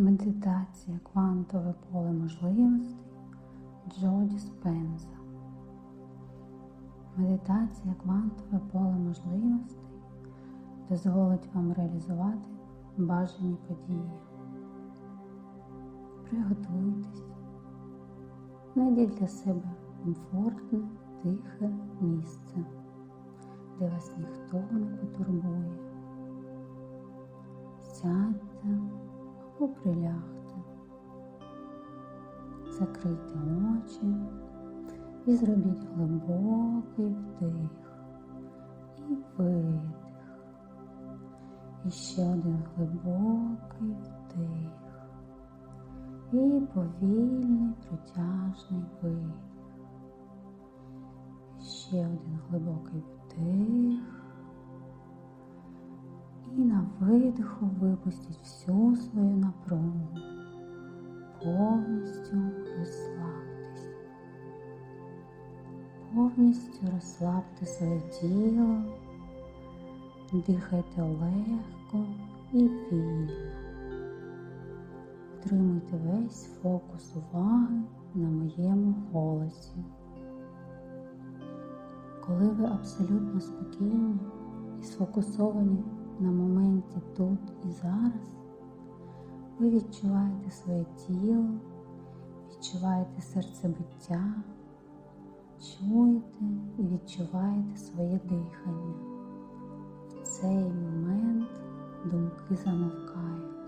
Медитація квантове поле можливостей Джо Діспенза. Медитація квантове поле можливостей дозволить вам реалізувати бажані події. Приготуйтесь, знайдіть для себе комфортне, тихе місце, де вас ніхто не потурбує. Або прилягте, закрийте очі і зробіть глибокий вдих і видих. І ще один глибокий вдих і повільний протяжний видих. Ще один глибокий вдих. Видиху випустіть всю свою напругу. Повністю розслабтесь. Повністю розслабте своє тіло, дихайте легко і вільно. Тримуйте весь фокус уваги на моєму голосі. Коли ви абсолютно спокійні і сфокусовані на моменті тут і зараз, ви відчуваєте своє тіло, відчуваєте серцебиття, чуєте і відчуваєте своє дихання. В цей момент думки замовкають.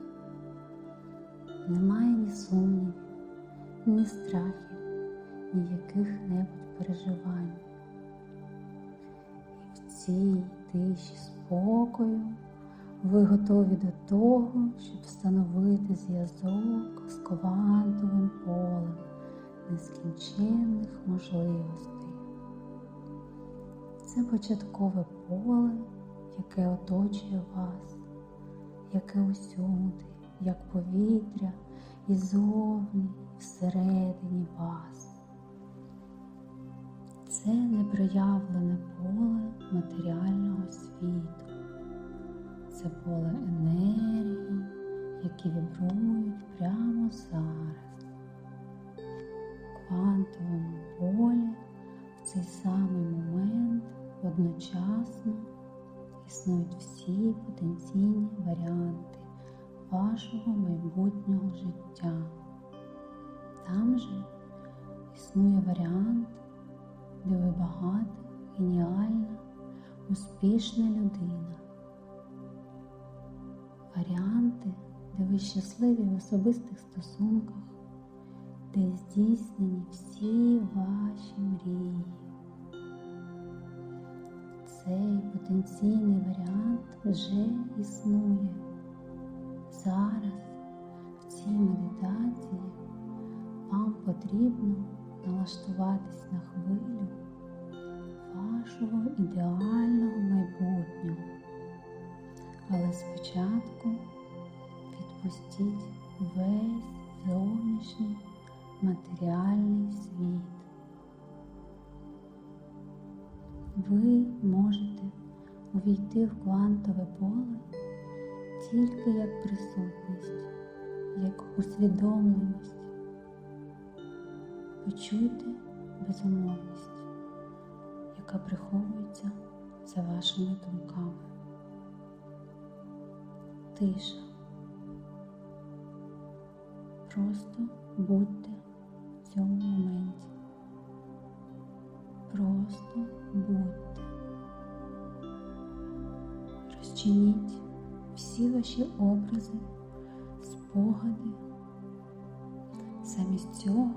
Немає ні сумнівів, ні страхів, ні яких-небудь переживань. І в цій тиші спокою ви готові до того, щоб встановити зв'язок з квантовим полем нескінченних можливостей. Це початкове поле, яке оточує вас, яке усюди, як повітря і зовні, всередині вас. Це непроявлене поле матеріального світу. Це поле енергії, які вібрують прямо зараз. В квантовому полі в цей самий момент одночасно існують всі потенційні варіанти вашого майбутнього життя. Там же існує варіант, де ви багата, геніальна, успішна людина. Варіанти, де ви щасливі в особистих стосунках, де здійснені всі ваші мрії. Цей потенційний варіант вже існує. Зараз в цій медитації вам потрібно налаштуватись на хвилю вашого ідеального майбутнього. Але спочатку відпустіть весь зовнішній матеріальний світ. Ви можете увійти в квантове поле тільки як присутність, як усвідомленість. Почуйте безумовність, яка приховується за вашими думками. Тиша. Просто будьте в цьому моменті. Просто будьте. Розчиніть всі ваші образи, спогади. Замість цього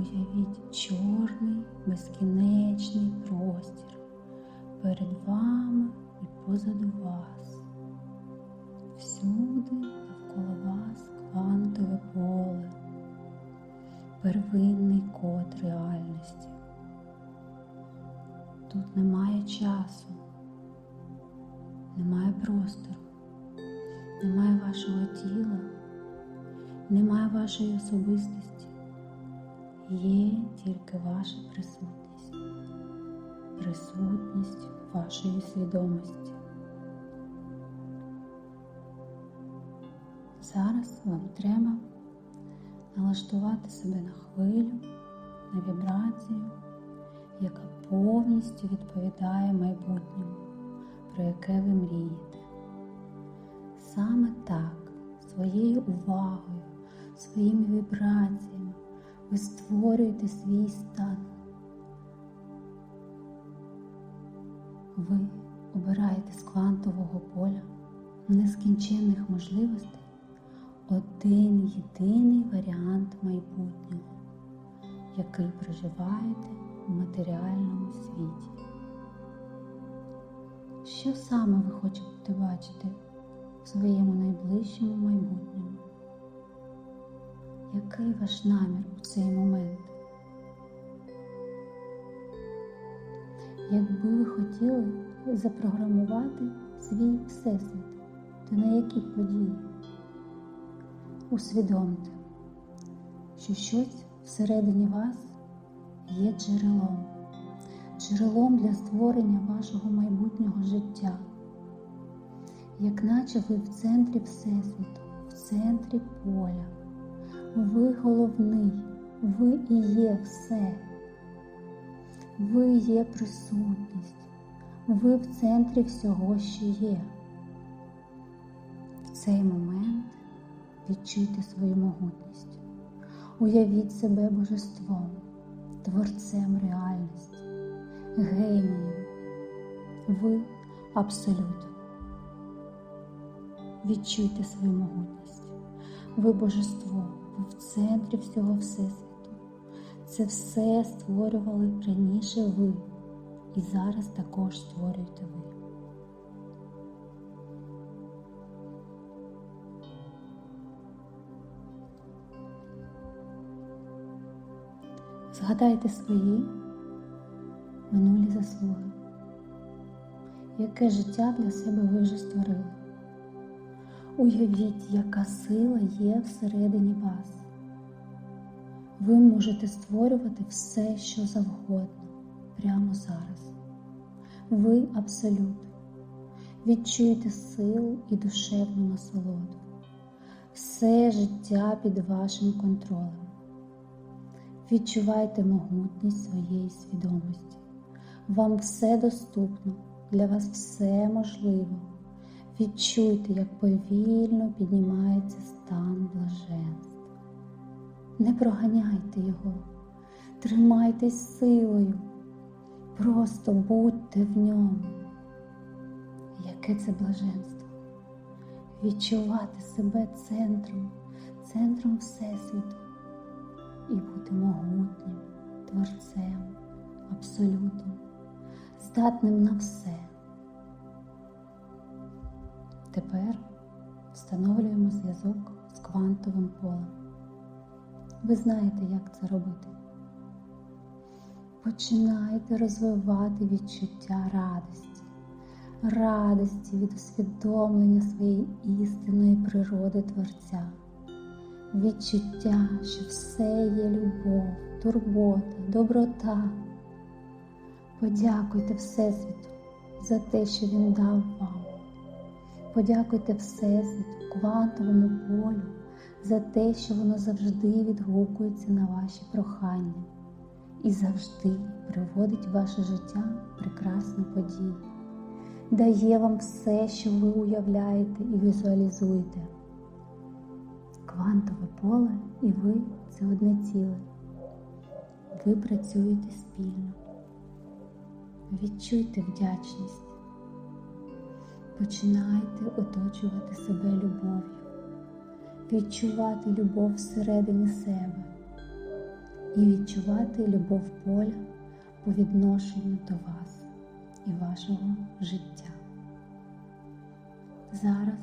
уявіть чорний безкінечний простір перед вами і позаду вас. Всюди навколо вас квантове поле, первинний код реальності. Тут немає часу, немає простору, немає вашого тіла, немає вашої особистості. Є тільки ваша присутність, присутність вашої свідомості. Зараз вам треба налаштувати себе на хвилю, на вібрацію, яка повністю відповідає майбутньому, про яке ви мрієте. Саме так, своєю увагою, своїми вібраціями ви створюєте свій стан. Ви обираєте з квантового поля нескінченних можливостей один єдиний варіант майбутнього, який проживаєте в матеріальному світі. Що саме ви хочете бачити в своєму найближчому майбутньому? Який ваш намір у цей момент? Якби ви хотіли запрограмувати свій всесвіт, то на які події? Усвідомте, що щось всередині вас є джерелом, джерелом для створення вашого майбутнього життя, як наче ви в центрі Всесвіту, в центрі поля. Ви головний, ви і є все. Ви є присутність, ви в центрі всього, що є. В цей момент відчуйте свою могутність, уявіть себе божеством, творцем реальності, генієм. Ви абсолют. Відчуйте свою могутність. Ви божество, в центрі всього Всесвіту. Це все створювали раніше ви, і зараз також створюєте ви. Згадайте свої минулі заслуги, яке життя для себе ви вже створили. Уявіть, яка сила є всередині вас. Ви можете створювати все, що завгодно, прямо зараз. Ви абсолют. Відчуйте силу і душевну насолоду. Все життя під вашим контролем. Відчувайте могутність своєї свідомості. Вам все доступно, для вас все можливо. Відчуйте, як повільно піднімається стан блаженства. Не проганяйте його, тримайтесь силою, просто будьте в ньому. Яке це блаженство? Відчувати себе центром, центром Всесвіту і бути могутнім, творцем, абсолютом, здатним на все. Тепер встановлюємо зв'язок з квантовим полем. Ви знаєте, як це робити. Починайте розвивати відчуття радості, радості від усвідомлення своєї істинної природи Творця, відчуття, що все є любов, турбота, доброта. Подякуйте Всесвіту за те, що Він дав вам. Подякуйте Всесвіту, квантовому полю за те, що воно завжди відгукується на ваші прохання і завжди приводить в ваше життя прекрасні події, дає вам все, що ви уявляєте і візуалізуєте. Квантове поле і ви це одне ціле. Ви працюєте спільно. Відчуйте вдячність. Починайте оточувати себе любов'ю відчувати любов всередині себе і відчувати любов поля по відношенню до вас і вашого життя. Зараз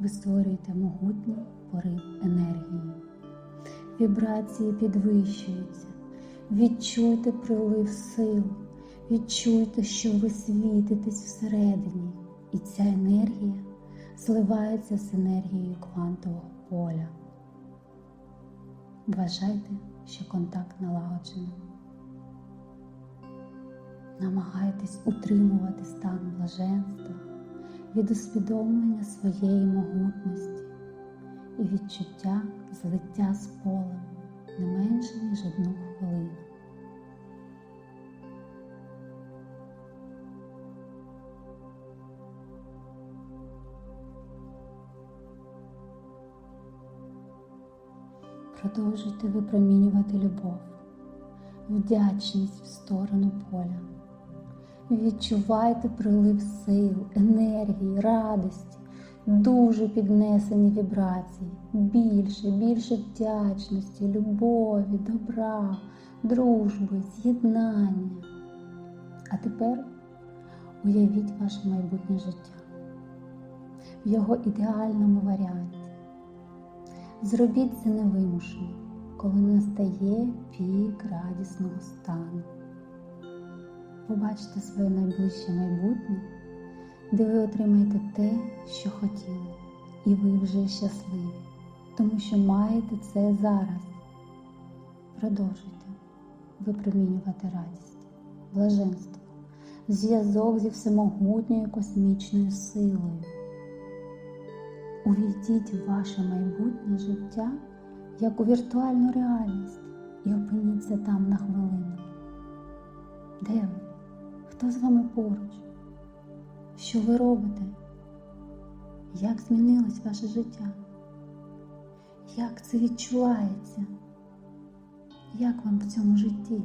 ви створюєте могутній порив енергії. Вібрації підвищуються. Відчуйте прилив сил, відчуйте, що ви світитесь всередині, і ця енергія зливається з енергією квантового поля. Вважайте, що контакт налагоджено. Намагайтесь утримувати стан блаженства від усвідомлення своєї могутності, і відчуття злиття з полем не менше, ніж одну хвилину. Продовжуйте випромінювати любов, вдячність в сторону поля. Відчувайте прилив сил, енергії, радості, дуже піднесені вібрації, більше, більше вдячності, любові, добра, дружби, з'єднання. А тепер уявіть ваше майбутнє життя в його ідеальному варіанті. Зробіть це невимушено, коли настає пік радісного стану. Побачте своє найближче майбутнє, де ви отримаєте те, що хотіли, і ви вже щасливі, тому що маєте це зараз. Продовжуйте випромінювати радість, блаженство, зв'язок зі всемогутньою космічною силою. Увійдіть в ваше майбутнє життя як у віртуальну реальність і опиніться там на хвилину. Де ви? Хто з вами поруч? Що ви робите? Як змінилось ваше життя? Як це відчувається? Як вам в цьому житті?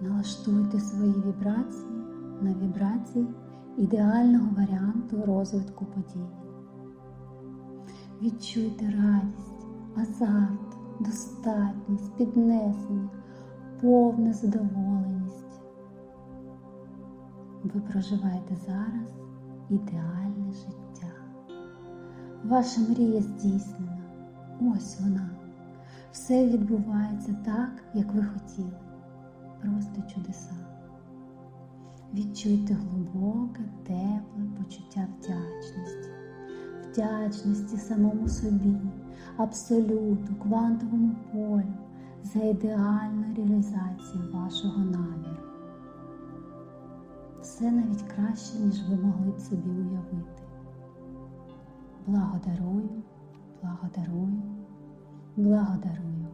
Налаштуйте свої вібрації на вібрації ідеального варіанту розвитку подій. Відчуйте радість, азарт, достатність, піднесення, повну задоволеність. Ви проживаєте зараз ідеальне життя. Ваша мрія здійснена. Ось вона. Все відбувається так, як ви хотіли. Просто чудеса. Відчуйте глибоке, тепле почуття вдячності, вдячності самому собі, абсолюту, квантовому полю за ідеальну реалізацію вашого наміру. Все навіть краще, ніж ви могли б собі уявити. Благодарую, благодарую, благодарую.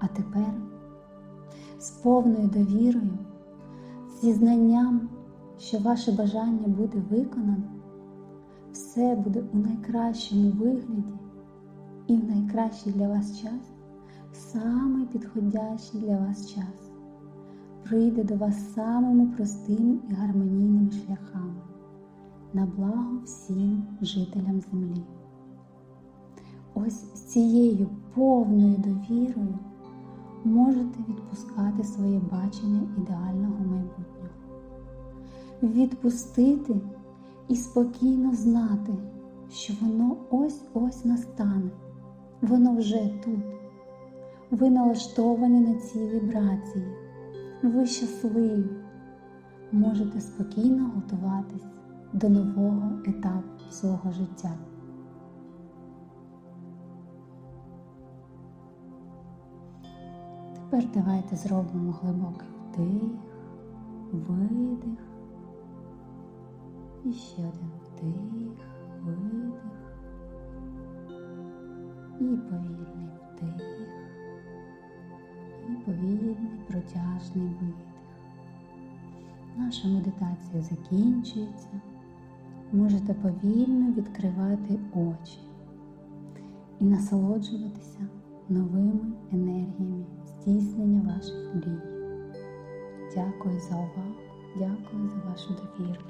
А тепер з повною довірою зі знанням, що ваше бажання буде виконано, все буде у найкращому вигляді і в найкращий для вас час, саме підходящий для вас час, прийде до вас самими простими і гармонійними шляхами на благо всім жителям землі. Ось з цією повною довірою можете відпускати своє бачення ідеального майбутнього, відпустити і спокійно знати, що воно ось-ось настане, воно вже тут. Ви налаштовані на ці вібрації, ви щасливі, можете спокійно готуватись до нового етапу свого життя. Тепер давайте зробимо глибокий вдих, видих. І ще один вдих, видих. І повільний вдих. І повільний протяжний видих. Наша медитація закінчується. Можете повільно відкривати очі і насолоджуватися новими енергіями здійснення ваших мрій. Дякую за увагу, дякую за вашу довіру.